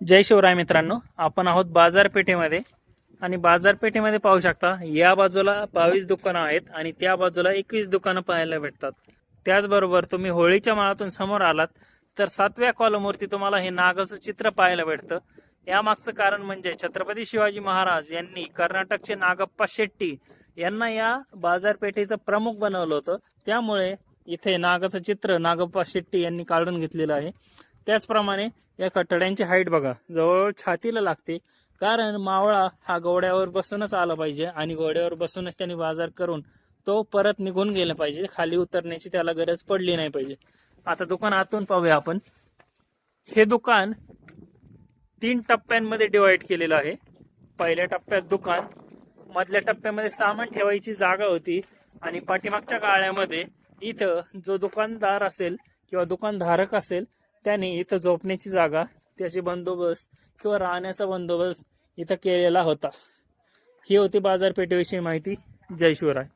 जय शिवराय मित्रांनो आपण आहोत बाजारपेठेमध्ये. आणि बाजारपेठेमध्ये पाहू शकता या बाजूला बावीस दुकानं आहेत आणि त्या बाजूला एकवीस दुकानं पाहायला भेटतात. त्याचबरोबर तुम्ही होळीच्या माळातून समोर आलात तर सातव्या कॉलमवरती तुम्हाला हे नागाचं चित्र पाहायला भेटतं. यामागचं कारण म्हणजे छत्रपती शिवाजी महाराज यांनी कर्नाटकचे नागप्पा शेट्टी यांना या बाजारपेठेचं प्रमुख बनवलं होतं. त्यामुळे इथे नागाचं चित्र नागप्पा शेट्टी यांनी काढून घेतलेलं आहे. त्याचप्रमाणे या कठड्यांची हाईट बघा. जवळ छातीला लागते. कारण मावळा हा घोड्यावर बसूनच आला पाहिजे आणि घोड्यावर बसूनच त्यांनी बाजार करून तो परत निघून गेला पाहिजे. खाली उतरण्याची त्याला गरज पडली नाही पाहिजे. आता दुकान आतून पाहूया आपण. हे दुकान तीन टप्प्यांमध्ये डिवाइड केलेलं आहे. पहिल्या टप्प्यात दुकान मधल्या टप्प्यामध्ये सामान ठेवायची जागा होती आणि पाठीमागच्या गाळ्यामध्ये इथं जो दुकानदार असेल किंवा दुकानधारक असेल त्याने इथं झोपण्याची जागा त्याची बंदोबस्त किंवा राहण्याचा बंदोबस्त इथं केलेला होता. ही होती बाजारपेठेविषयी माहिती. जय शिवराय.